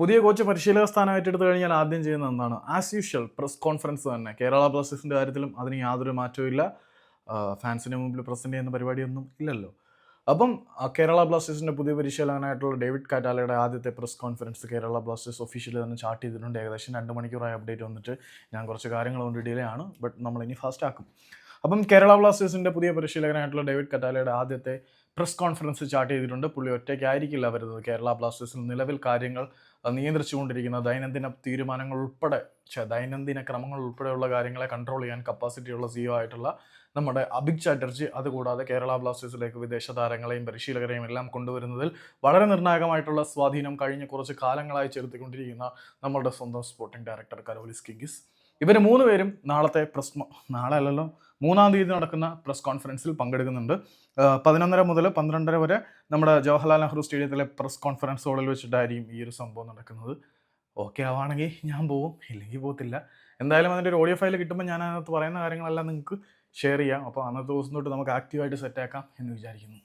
പുതിയ കോച്ച് പരിശീലക സ്ഥാനം ഏറ്റെടുത്ത് കഴിഞ്ഞാൽ ആദ്യം ചെയ്യുന്നത് എന്താണ്? ആസ് യൂഷ്വൽ പ്രസ് കോൺഫറൻസ് തന്നെ. കേരള ബ്ലാസ്റ്റേഴ്സിന്റെ കാര്യത്തിലും അതിന് യാതൊരു മാറ്റവും ഇല്ല. ഫാൻസിന് മുമ്പിൽ പ്രസന്റ് ചെയ്യുന്ന പരിപാടിയൊന്നും ഇല്ലല്ലോ. അപ്പം കേരള ബ്ലാസ്റ്റേഴ്സിന്റെ പുതിയ പരിശീലകനായിട്ടുള്ള ഡേവിഡ് കാറ്റാലയുടെ ആദ്യത്തെ press conference Kerala Blasters officially തന്നെ ചാർട്ട് ചെയ്തിട്ടുണ്ട്. ഏകദേശം രണ്ട് മണിക്കൂറായി അപ്ഡേറ്റ് വന്നിട്ട്. ഞാൻ കുറച്ച് കാര്യങ്ങൾ കൊണ്ട് ഡിലേ ആണ്. ബട്ട് നമ്മൾ ഇനി ഫാസ്റ്റ് ആക്കും. അപ്പം കേരള ബ്ലാസ്റ്റേഴ്സിന്റെ പുതിയ പരിശീലകനായിട്ടുള്ള ഡേവിഡ് കറ്റാലയുടെ ആദ്യത്തെ പ്രസ് കോൺഫറൻസ് ചാർട്ട് ചെയ്തിട്ടുണ്ട്. പുള്ളി ഒറ്റയ്ക്കായിരിക്കില്ല വരുന്നത്. കേരള ബ്ലാസ്റ്റേഴ്സിൽ നിലവിൽ കാര്യങ്ങൾ നിയന്ത്രിച്ചുകൊണ്ടിരിക്കുന്ന ദൈനംദിന തീരുമാനങ്ങൾ ഉൾപ്പെടെ ദൈനംദിന ക്രമങ്ങൾ ഉൾപ്പെടെയുള്ള കാര്യങ്ങളെ കൺട്രോൾ ചെയ്യാൻ കപ്പാസിറ്റിയുള്ള സിഇഒ ആയിട്ടുള്ള നമ്മുടെ അഭിക് ചാറ്റർജി അതുകൂടാതെ കേരള ബ്ലാസ്റ്റേഴ്സിലേക്ക് വിദേശ താരങ്ങളെയും പരിശീലകരെയും എല്ലാം കൊണ്ടുവരുന്നതിൽ വളരെ നിർണായകമായിട്ടുള്ള സ്വാധീനം കഴിഞ്ഞ കുറച്ച് കാലങ്ങളായി ചെലുത്തിക്കൊണ്ടിരിക്കുന്ന നമ്മളുടെ സ്വന്തം സ്പോർട്ടിംഗ് ഡയറക്ടർ കരോലിസ് കിങ്കിസ് ഇവർ മൂന്ന് പേരും നാളത്തെ പ്രസ് നാളെ അല്ലല്ലോ മൂന്നാം തീയതി നടക്കുന്ന പ്രസ് കോൺഫറൻസിൽ പങ്കെടുക്കുന്നുണ്ട്. പതിനൊന്നര മുതൽ പന്ത്രണ്ടര വരെ നമ്മുടെ ജവഹർലാൽ നെഹ്റു സ്റ്റേഡിയത്തിലെ പ്രസ് കോൺഫറൻസ് ഹാളിൽ വെച്ചിട്ടായിരിക്കും ഈ ഒരു സംഭവം നടക്കുന്നത്. ഓക്കെ ആവുകയാണെങ്കിൽ ഞാൻ പോവും ഇല്ലെങ്കിൽ പോകത്തില്ല. എന്തായാലും അതിന്റെ ഒരു ഓഡിയോ ഫയൽ കിട്ടുമ്പോൾ ഞാൻ അതിനകത്ത് പറയുന്ന കാര്യങ്ങളെല്ലാം നിങ്ങൾക്ക് ഷെയർ ചെയ്യാം. അപ്പോൾ അന്നത്തെ ദിവസം തൊട്ട് നമുക്ക് ആക്റ്റീവായിട്ട് സെറ്റാക്കാം എന്ന് വിചാരിക്കുന്നു.